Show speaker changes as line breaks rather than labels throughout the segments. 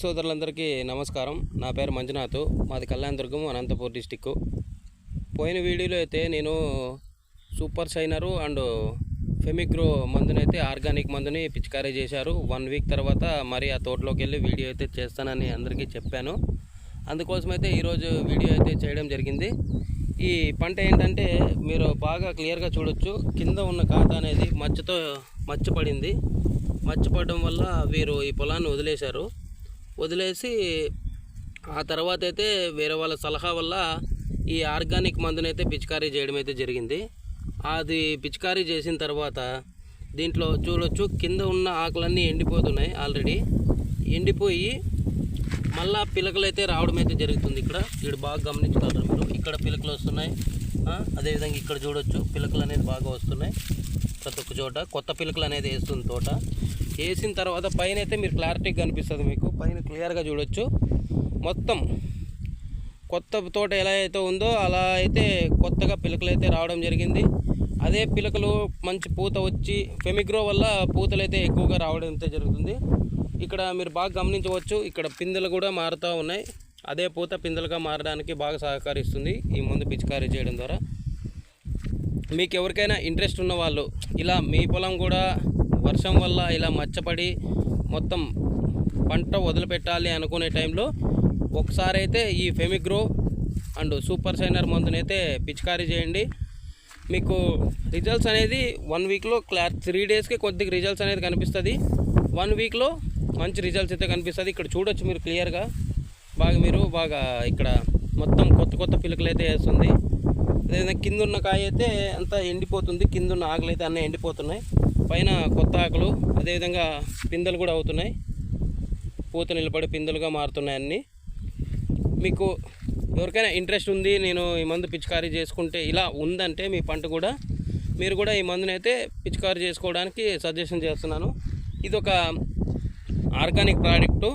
సోదరులందరికీ నమస్కారం. నా పేరు మంజునాథ్. మాది కళ్యాణదుర్గం అనంతపూర్ డిస్టిక్. పోయిన వీడియోలో అయితే నేను సూపర్ షైనరు అండ్ ఫెమిగ్రో మందునైతే ఆర్గానిక్ మందుని పిచికారీ చేశారు. వన్ వీక్ తర్వాత మరి ఆ తోటలోకి వెళ్ళి వీడియో అయితే చేస్తానని అందరికీ చెప్పాను. అందుకోసం అయితే ఈరోజు వీడియో అయితే చేయడం జరిగింది. ఈ పంట ఏంటంటే మీరు బాగా క్లియర్గా చూడొచ్చు. కింద ఉన్న ఖాతా అనేది మచ్చతో మచ్చ పడింది వల్ల వీరు ఈ పొలాన్ని వదిలేశారు. వదిలేసి ఆ తర్వాత అయితే వేరే వాళ్ళ సలహా వల్ల ఈ ఆర్గానిక్ మందునైతే పిచికారీ చేయడం అయితే జరిగింది. అది పిచికారీ చేసిన తర్వాత దీంట్లో చూడొచ్చు కింద ఉన్న ఆకులన్నీ ఎండిపోతున్నాయి ఆల్రెడీ. ఎండిపోయి మళ్ళా పిలకలు అయితే రావడం అయితే జరుగుతుంది ఇక్కడ. ఇక్కడ బాగా గమనించగలరు మీరు. ఇక్కడ పిలకలు వస్తున్నాయి. అదేవిధంగా ఇక్కడ చూడొచ్చు పిలకలు అనేది బాగా వస్తున్నాయి. ప్రతి ఒక్క చోట కొత్త పిలకలు అనేది వేస్తుంది తోట. వేసిన తర్వాత పైన అయితే మీరు క్లారిటీగా కనిపిస్తుంది మీకు. పైన క్లియర్గా చూడొచ్చు. మొత్తం కొత్త తోట ఎలా అయితే ఉందో అలా అయితే కొత్తగా పిలకలు అయితే రావడం జరిగింది. అదే పిలకలు మంచి పూత వచ్చి ఫెమిగ్రో వల్ల పూతలు అయితే ఎక్కువగా రావడం అయితే జరుగుతుంది. ఇక్కడ మీరు బాగా గమనించవచ్చు ఇక్కడ పిందెలు కూడా మారుతూ ఉన్నాయి. అదే పూత పిందెలుగా మారడానికి బాగా సహకరిస్తుంది ఈ మందు పిచికారీ చేయడం ద్వారా. మీకు ఎవరికైనా ఇంట్రెస్ట్ ఉన్న వాళ్ళు ఇలా మీ పొలం కూడా వర్షం వల్ల ఇలా మచ్చపడి మొత్తం పంట వదిలిపెట్టాలి అనుకునే టైంలో ఒకసారి అయితే ఈ ఫెమిగ్రో అండ్ సూపర్ సైనర్ మందునైతే పిచికారీ చేయండి. మీకు రిజల్ట్స్ అనేది వన్ వీక్లో క్లార్ త్రీ డేస్కి కొద్దిగా రిజల్ట్స్ అనేది కనిపిస్తుంది. వన్ వీక్లో మంచి రిజల్ట్స్ అయితే కనిపిస్తుంది. ఇక్కడ చూడొచ్చు మీరు క్లియర్గా. బాగా మీరు బాగా ఇక్కడ మొత్తం కొత్త కొత్త పిలుకలు అయితే వేస్తుంది. అదేవిధంగా కింద ఉన్న కాయ అయితే అంతా ఎండిపోతుంది కింద ఉన్న ఆకులు అయితే అన్నీ ఎండిపోతున్నాయి. పైన కొత్త ఆకులు అదేవిధంగా పిందెలు కూడా అవుతున్నాయి. పూత నిలబడి పిందెలుగా మారుతున్నాయి అన్నీ. మీకు ఎవరికైనా ఇంట్రెస్ట్ ఉంది నేను ఈ మందు పిచికారీ చేసుకుంటే ఇలా ఉందంటే మీ పంట కూడా మీరు కూడా ఈ మందుని అయితే పిచికారీ చేసుకోవడానికి సజెషన్ చేస్తున్నాను. ఇది ఒక ఆర్గానిక్ ప్రోడక్టు.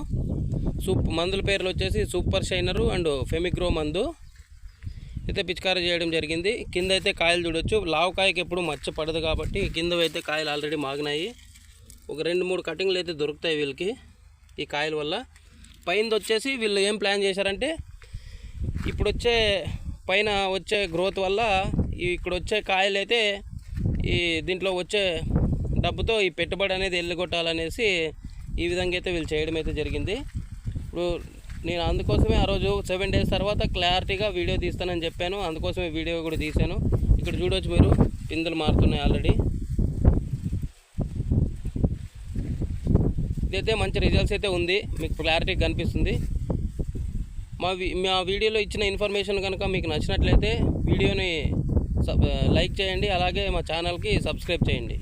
సూప్ మందుల పేర్లు వచ్చేసి సూపర్ షైనరు అండ్ ఫెమిగ్రో మందు. అయితే పిచికారీ చేయడం జరిగింది. కింద అయితే కాయలు చూడొచ్చు. లావు కాయకి ఎప్పుడు మచ్చ పడదు కాబట్టి కింద అయితే కాయలు ఆల్రెడీ మాగినాయి. ఒక రెండు మూడు కటింగ్లు అయితే దొరుకుతాయి వీళ్ళకి ఈ కాయల వల్ల. పైన వచ్చేసి వీళ్ళు ఏం ప్లాన్ చేశారంటే ఇప్పుడు వచ్చే పైన వచ్చే గ్రోత్ వల్ల ఈ ఇక్కడ వచ్చే కాయలు అయితే ఈ దీంట్లో వచ్చే డబ్బుతో ఈ పెట్టుబడి అనేది వెళ్ళగొట్టాలనేసి ఈ విధంగా అయితే వీళ్ళు చేయడం అయితే జరిగింది. ఇప్పుడు నేను అందుకోసమే ఆ రోజు సెవెన్ డేస్ తర్వాత క్లారిటీగా వీడియో తీస్తానని చెప్పాను. అందుకోసమే వీడియో కూడా తీశాను. ఇక్కడ చూడవచ్చు మీరు. పిందులు మారుతున్నాయి ఆల్రెడీ ఇదైతే మంచి రిజల్ట్స్ అయితే ఉంది. మీకు క్లారిటీ కనిపిస్తుంది. మా మా వీడియోలో ఇచ్చిన ఇన్ఫర్మేషన్ కనుక మీకు నచ్చినట్లయితే వీడియోని సబ్ లైక్ చేయండి. అలాగే మా ఛానల్కి సబ్స్క్రైబ్ చేయండి.